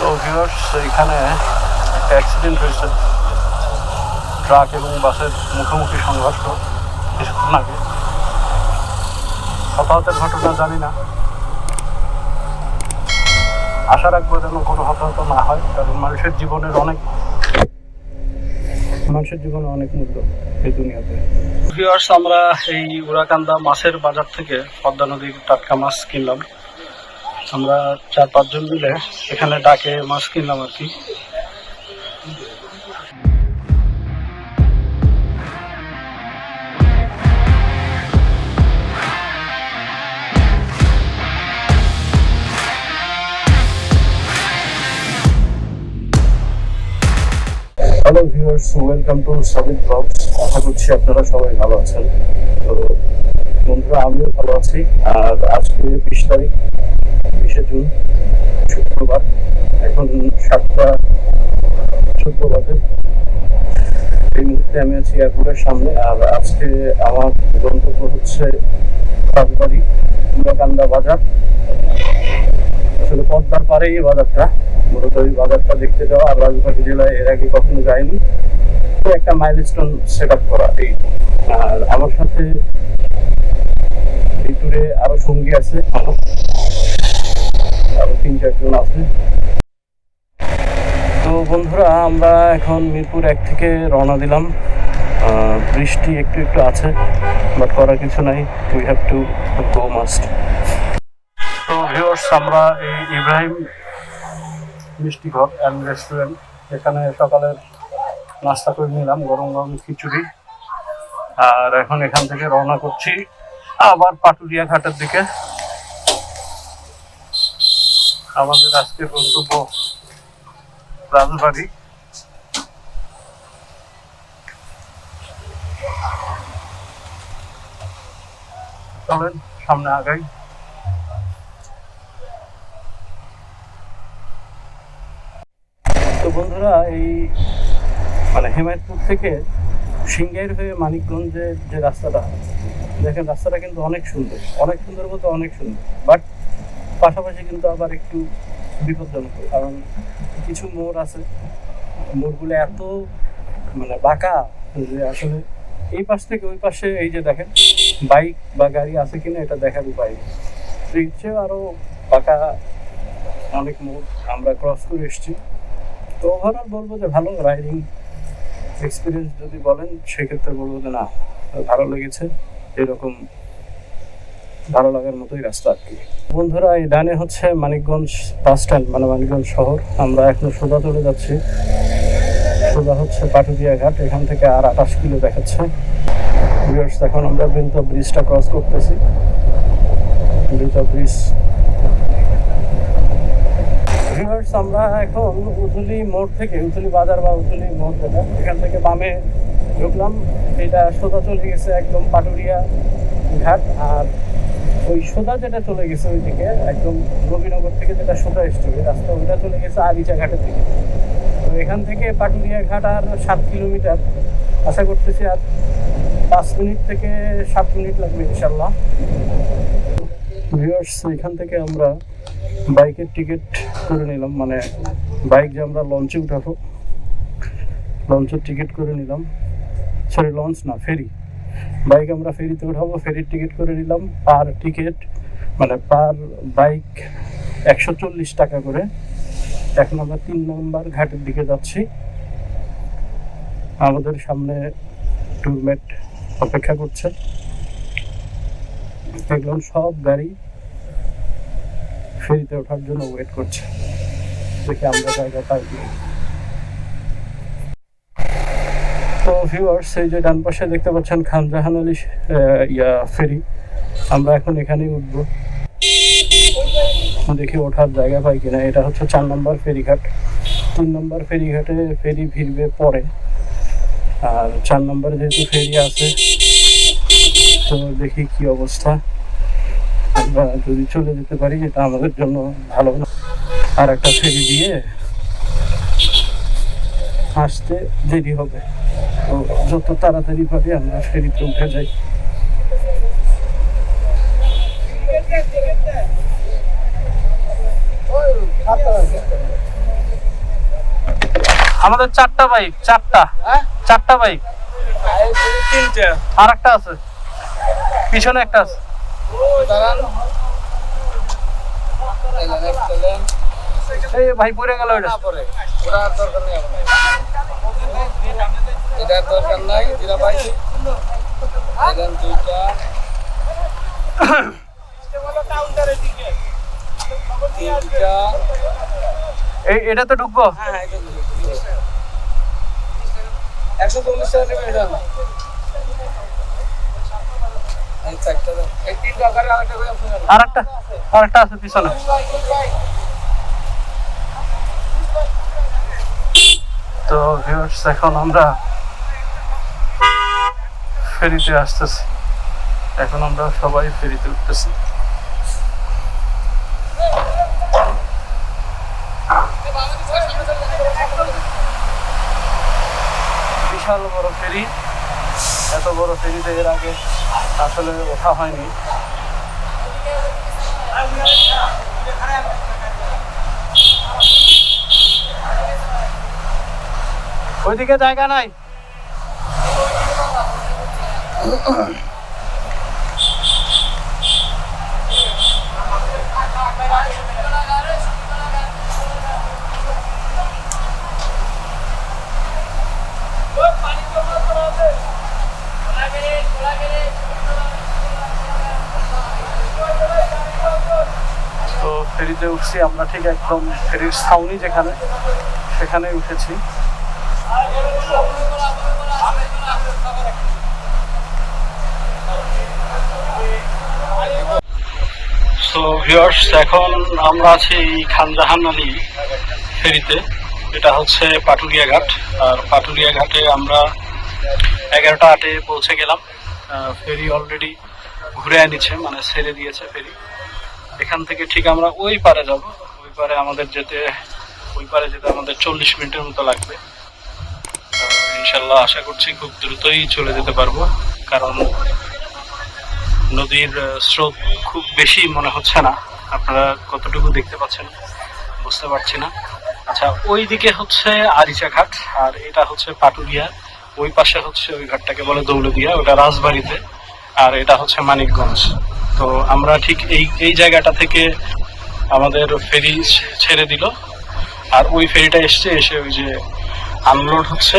তো ভিউয়ার্স এখানে একটা অ্যাক্সিডেন্ট হয়েছে। ট্রাক এবং বাসের মুখোমুখি সংঘর্ষ কিছুক্ষণ আগে। হতাহতের ঘটনা জানি না। আশা রাখব যেন কোনো হতাহত না হয়, কারণ মানুষের জীবনের অনেক মানুষের জীবনে অনেক মূল্য এই দুনিয়াতে। ভিউয়ার্স আমরা এই উড়াকান্দা মাছের বাজার থেকে পদ্মা নদীর টাটকা মাছ কিনলাম। আমরা চার পাঁচজন মিলে এখানে ডাকে মাছ কিনলাম আর কি। Hello viewers welcome to Sabit blogs আশা করছি আপনারা সবাই ভালো আছেন। তো বন্ধুরা, আমিও ভালো আছি। আর আজকে বিশ তারিখ বিশে জুন শুক্রবার, এখন সাতটা চোদ্দ বাজে এই মুহূর্তে আমি আছি এয়ারপোর্টের সামনে। আর আজকে আমার গন্তব্য হচ্ছে রাজবাড়ি, কুড়াকান্দা বাজার। আসলে পদ্মার পাড়েই এই বাজারটা। মূলত এই বাজারটা দেখতে যাওয়া আর রাজবাড়ি জেলায় এর আগে কখনো যায়নি তো একটা মাইলস্টোন সেট আপ করা এই। আর আমার সাথে এই ট্যুরে আরও সঙ্গী আছে। তিন চারজন আছে। তো বন্ধুরা, আমরা এখন মিরপুর এক থেকে রওনা দিলাম। বৃষ্টি একটু একটু আছে বাট করার কিছু নাই। We have to go must তো ভিউয়ার্স আমরা এই ইব্রাহিম মিষ্টি ঘর অ্যান্ড রেস্টুরেন্ট এখানে সকালের নাস্তা করে নিলাম, গরম গরম খিচুড়ি। আর এখন এখান থেকে রওনা করছি আবার পাটুরিয়া ঘাটের দিকে। আমাদের আজকে গন্তব্য রাজবাড়ি। চলেন, সামনে আগাই। তো বন্ধুরা, এই মানে হেমায়তপুর থেকে সিংগাইর হয়ে মানিকগঞ্জের যে রাস্তাটা, দেখেন রাস্তাটা কিন্তু অনেক সুন্দর। অনেক সুন্দর বলতে অনেক সুন্দর। বাট পাশাপাশি কিন্তু আবার একটু বিপজ্জনক, কারণ কিছু মোড় আছে, মোড়গুলো এত মানে বাঁকা যে আসলে এই পাশ থেকে ওই পাশে এই যে দেখেন, বাইক বা গাড়ি আছে কিনা এটা দেখার উপায় চেয়েও আরও বাঁকা অনেক মোড় আমরা ক্রস করে এসেছি। তো ওভারঅল বলব যে ভালো রাইডিং এক্সপিরিয়েন্স যদি বলেন, সেক্ষেত্রে বলব যে না, ভালো লেগেছে, এরকম ভালো লাগার মতোই রাস্তা আর কি। বন্ধুরা, এই ডানে হচ্ছে মানিকগঞ্জ বাস স্ট্যান্ড মানে মানিকগঞ্জ শহর। আমরা এখন সোজা চলে যাচ্ছি। সোজা হচ্ছে পাটুরিয়া ঘাট, এখান থেকে আর আঠাশ কিলো দেখাচ্ছে। এখন আমরা বিন্ত ব্রিজটা ক্রস করতেছি। বিন্ত ব্রিজ। আমরা এখন উজুলি মোড় থেকে উজুলি বাজার বা উজুলি মোড় যেটা, এখান থেকে বামে ঢুকলাম। এটা সোজা চলে গেছে একদম পাটুরিয়া ঘাট, আর ওই সোজা যেটা চলে গেছে ওইদিকে, একদম রবিনগর থেকে যেটা এসছে ওই রাস্তা ওইটা চলে গেছে আরিচা ঘাটের দিকে। তো এখান থেকে পাটুরিয়া ঘাট আর সাত কিলোমিটার। আশা করতেছি আর পাঁচ মিনিট থেকে সাত মিনিট লাগবে ইনশাল্লাহ ভিউয়ার্স এখান থেকে আমরা বাইকের টিকিট করে নিলাম। মানে বাইক যে আমরা লঞ্চে উঠাবো লঞ্চের টিকিট করে নিলাম। সরি লঞ্চ না ফেরি বাইক আমরা ফেরিতে উঠাবো, ফেরির টিকিট করে নিলাম। পার টিকিট মানে পার বাইক একশো চল্লিশ টাকা করে। এখন আমরা তিন নম্বর ঘাটের দিকে যাচ্ছি। আমাদের সামনে টুরমেট অপেক্ষা করছে। দেখলাম সব গাড়ি ফেরিতে ওঠার জন্য ওয়েট করছে। দেখি আমরা জায়গা পাই তো ভিউয়ার্স এই যে ডান পাশে দেখতে পাচ্ছেন খানজাহান আলী আহ, ইয়া ফেরি। আমরা এখন এখানেই উঠবো। দেখি ওঠার জায়গা পাই কিনা। এটা হচ্ছে চার নম্বর ফেরিঘাট। তিন নম্বর ফেরিঘাটে ফেরি ভিড়বে পরে। আর চার নম্বরে যেহেতু ফেরি আছে তো দেখি কি অবস্থা। আমরা যদি চলে যেতে পারি এটা আমাদের জন্য ভালো না। আর একটা ফেরি দিয়ে আসতে দেরি হবে। তো যত তাড়াতাড়ি পারি আমরা ফেরিতে উঠে যাই। আমাদের চারটা বাইক চারটা। হ্যাঁ? চারটা বাইক আর একটা আছে। পিছনে একটা আছে। এই ভাই পড়ে গেল ওটা ওটা দরকার নেই এটার দরকার নাই যেটা পাইছি এলেন দুইটা। তিনটা। এই এটা তো ঢুকবো? হ্যাঁ হ্যাঁ এটা একশো চল্লিশ টাকা নেবে এটা। আর একটা আর একটা আছে পিছনে। তো ভিউয়ার্স এখন আমরা ফেরিতে আসতেছি। এখন আমরা সবাই ফেরিতে উঠতেছি। বিশাল বড় ফেরি। এত বড় ফেরিতে এর আগে আসলে ওঠা হয়নি। ওইদিকে জায়গা নাই। ফেরিতে উঠছি আমরা ঠিক একদম ফেরির ছাউনি যেখানে সেখানে উঠেছি। এখন আমরা আছি খানজাহান আলী ফেরিতে। এটা হচ্ছে পাটুরিয়া ঘাট আর পাটুরিয়া ঘাটে আমরা এগারোটা আটে পৌঁছে গেলাম। ফেরি অলরেডি ঘুরে আনিছে মানে ছেড়ে দিয়েছে ফেরি। এখান থেকে ঠিক আমরা ওই পারে যাব। ওই পারে আমাদের যেতে, ওই পারে যেতে আমাদের চল্লিশ মিনিটের মতো লাগবে। ইনশাল্লাহ আশা করছি খুব দ্রুতই চলে যেতে পারব। কারণ নদীর স্রোত খুব বেশি মনে হচ্ছে না। আপনারা কতটুকু দেখতে পাচ্ছেন বুঝতে পারছি না। আচ্ছা ওই দিকে হচ্ছে আরিচা ঘাট, আর এটা হচ্ছে পাটুরিয়া ওই পাশে হচ্ছে ওই ঘাটটাকে বলে দৌলদিয়া, ওটা রাজবাড়িতে, আর এটা হচ্ছে মানিকগঞ্জ। তো আমরা ঠিক এই এই জায়গাটা থেকে আমাদের ফেরি ছেড়ে দিল, আর ওই ফেরিটা এসছে, এসে ওই যে আনলোড হচ্ছে।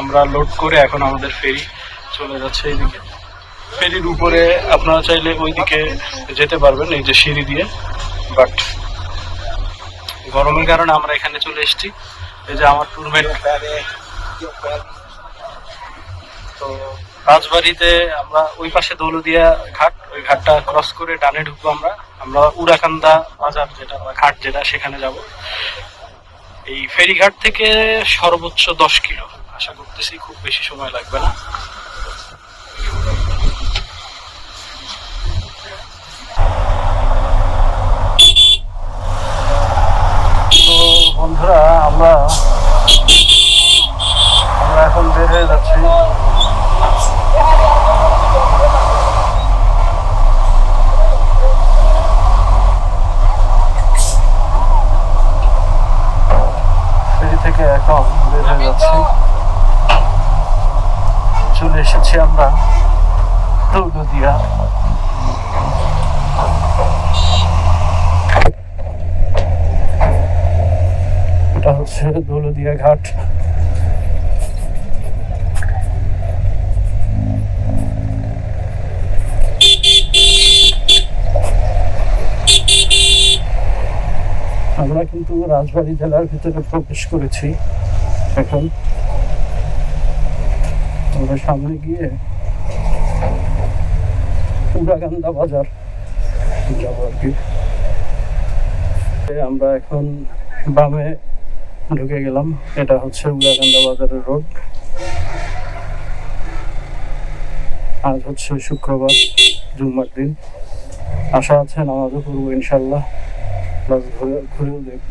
আমরা লোড করে এখন আমাদের ফেরি চলে যাচ্ছে এইদিকে। ফেরির উপরে আপনারা চাইলে ওইদিকে যেতে পারবেন, এই যে সিঁড়ি দিয়ে। বাট গরমের কারণে আমরা এখানে চলে এসেছি। এই যে আমার টুরমেট তো রাজবাড়িতে আমরা ওই পাশে দৌলদিয়া ঘাট, ওই ঘাটটা ক্রস করে ডানে ঢুকবো আমরা। আমরা উড়াকান্দা বাজার যেটা, বা ঘাট যেটা, সেখানে যাব। এই ফেরিঘাট থেকে সর্বোচ্চ দশ কিলো। আশা করতেছি খুব বেশি সময় লাগবে না। বন্ধুরা, আমরা আমরা এখন বের হয়ে যাচ্ছি। ফেরি থেকে এখন বের হয়ে যাচ্ছি। চলে এসেছি আমরা দৌলদিয়া এটা হচ্ছে দৌলদিয়া ঘাট। আমরা কিন্তু রাজবাড়ী জেলার ভিতরে প্রবেশ করেছি এখন। আমরা সামনে গিয়ে উড়াগান্দা বাজার যাব আর কি। আমরা এখন বামে ঢুকে গেলাম। এটা হচ্ছে উড়াকান্দা বাজারের রোড। আজ হচ্ছে শুক্রবার, জুম্মার দিন। আশা আছে নামাজও করব ইনশাল্লাহ ঘুরে ঘুরেও দেখব।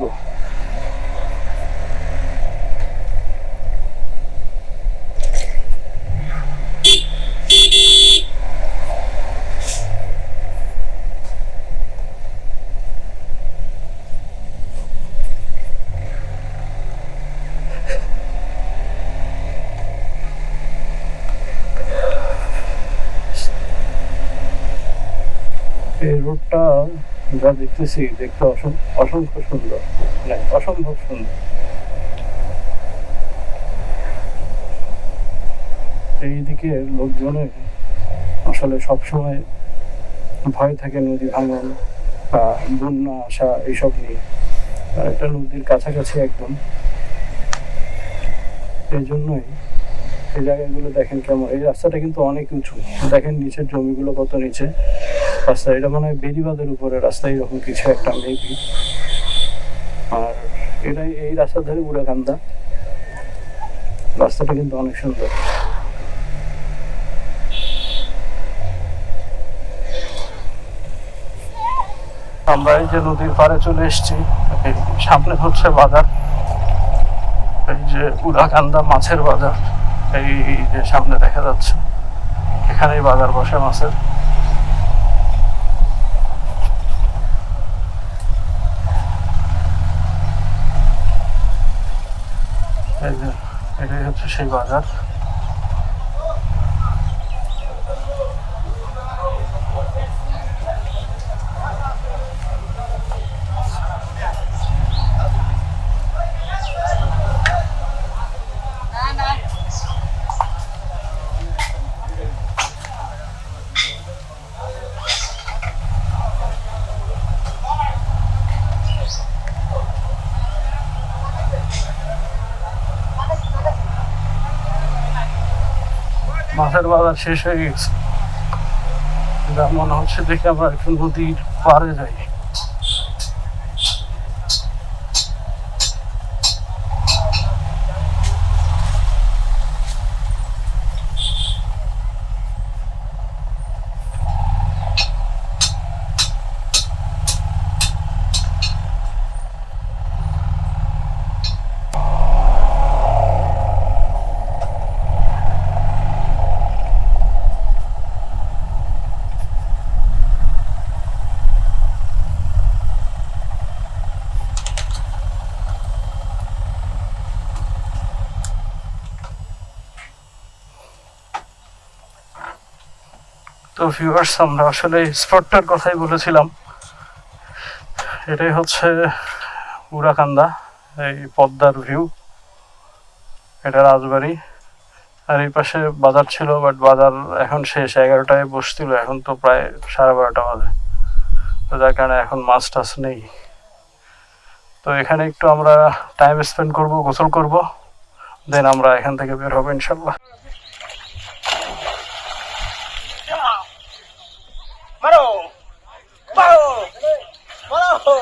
যা দেখতেছি দেখতে অসংখ্য সুন্দর মানে অসম্ভব সুন্দর। এইদিকে লোকজনের আসলে সবসময় ভয় থাকে নদী ভাঙন বা বন্যা আসা এইসব নিয়ে। একটা নদীর কাছাকাছি একদম। এই জন্যই এই জায়গাগুলো দেখেন কেমন, এই রাস্তাটা কিন্তু অনেক উঁচু। দেখেন নিচের জমিগুলো কত নিচে। রাস্তা, এটা মনে বেরিবাদের উপরে রাস্তা, এরকম কিছু একটা মেবি আর এটাই এই রাস্তার ধারে উড়াকান্দা। রাস্তাটা কিন্তু অনেক সুন্দর। আমরা এই যে নদীর পাড়ে চলে এসেছি সামনে হচ্ছে বাজার। এই যে উড়াকান্দা মাছের বাজার, এই যে সামনে দেখা যাচ্ছে। এখানেই বাজার বসে মাছের। şey var ya. মাছের বাজার শেষ হয়ে গেছে। মনে হচ্ছে দেখে আমরা একটু নদীর পারে যাই। তো ভিউয়ার্স আমরা আসলে স্পটটার কথাই বলেছিলাম। এটাই হচ্ছে উড়াকান্দা, এই পদ্মার ভিউ এটা রাজবাড়ি। আর এই পাশে বাজার ছিল বাট বাজার এখন শেষ, এগারোটায় বসছিল, এখন তো প্রায় সাড়ে বারোটা বাজে। তো যার কারণে এখন মাছ টাছ নেই। তো এখানে একটু আমরা টাইম স্পেন্ড করব, গোসল করব দেন আমরা এখান থেকে বের হব ইনশাল্লাহ মারো। মারো। মারো।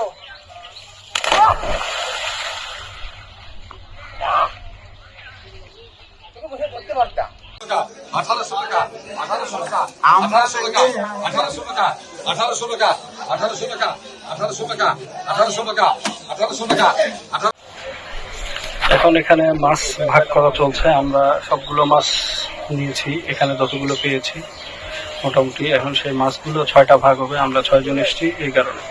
আঠারোশো টাকা আঠারোশো টাকা আঠারোশো টাকা আঠারোশো টাকা আঠারোশো টাকা আঠারোশো টাকা আঠারোশো টাকা আঠারোশো টাকা আঠারোশো টাকা আঠারো এখন এখানে মাছ ভাগ করা চলছে। আমরা সবগুলো মাছ নিয়েছি। এখানে যতগুলো পেয়েছি। মোটামুটি। এখন সেই মাছগুলো ছয়টা ভাগ হবে, আমরা ছয়জন এসেছি এই কারণে।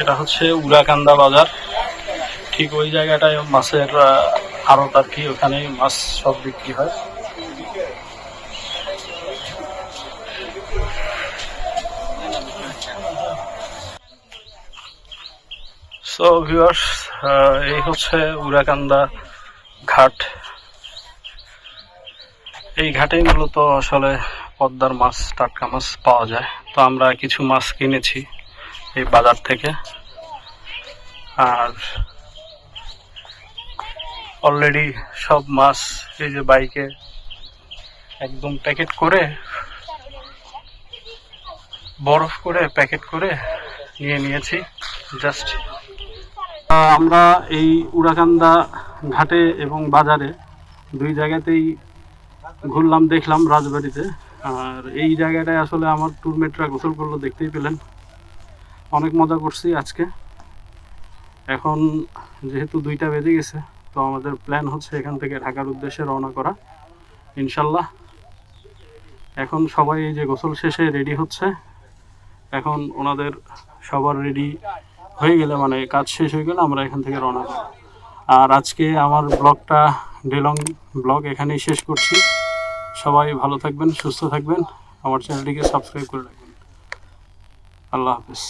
এটা হচ্ছে উড়াকান্দা বাজার। ঠিক ওই জায়গাটায় মাছের আড়ত আর কি ওখানে মাছ সব বিক্রি হয়। সো ভিউয়ার্স এই হচ্ছে উড়াকান্দা ঘাট। এই ঘাটেই মূলত আসলে পদ্মার মাছ, টাটকা মাছ পাওয়া যায়। তো আমরা কিছু মাছ কিনেছি এই বাজার থেকে। আর অলরেডি সব মাছ এই যে বাইকে একদম প্যাকেট করে, বরফ করে প্যাকেট করে নিয়ে নিয়েছি। জাস্ট আমরা এই উড়াকান্দা ঘাটে এবং বাজারে দুই জায়গাতেই ঘুরলাম, দেখলাম রাজবাড়িতে। আর এই জায়গাটায় আসলে আমার ট্যুরমেটরা গোসল করল, দেখতেই পেলেন। অনেক মজা করছি আজকে। এখন যেহেতু দুইটা বেজে গেছে, তো আমাদের প্ল্যান হচ্ছে এখান থেকে ঢাকার উদ্দেশ্যে রওনা করা, ইনশাল্লাহ। এখন সবাই এই যে গোসল শেষে রেডি হচ্ছে। এখন ওনাদের সবার রেডি হয়ে গেলে মানে কাজ শেষ হয়ে গেলে আমরা এখান থেকে রওনা দেব। আর আজকে আমার ব্লগটা ডেলং ব্লগ এখানেই শেষ করছি। সবাই ভালো থাকবেন, সুস্থ থাকবেন। আমার চ্যানেলটিকে সাবস্ক্রাইব করে রাখবেন। আল্লাহ হাফেজ।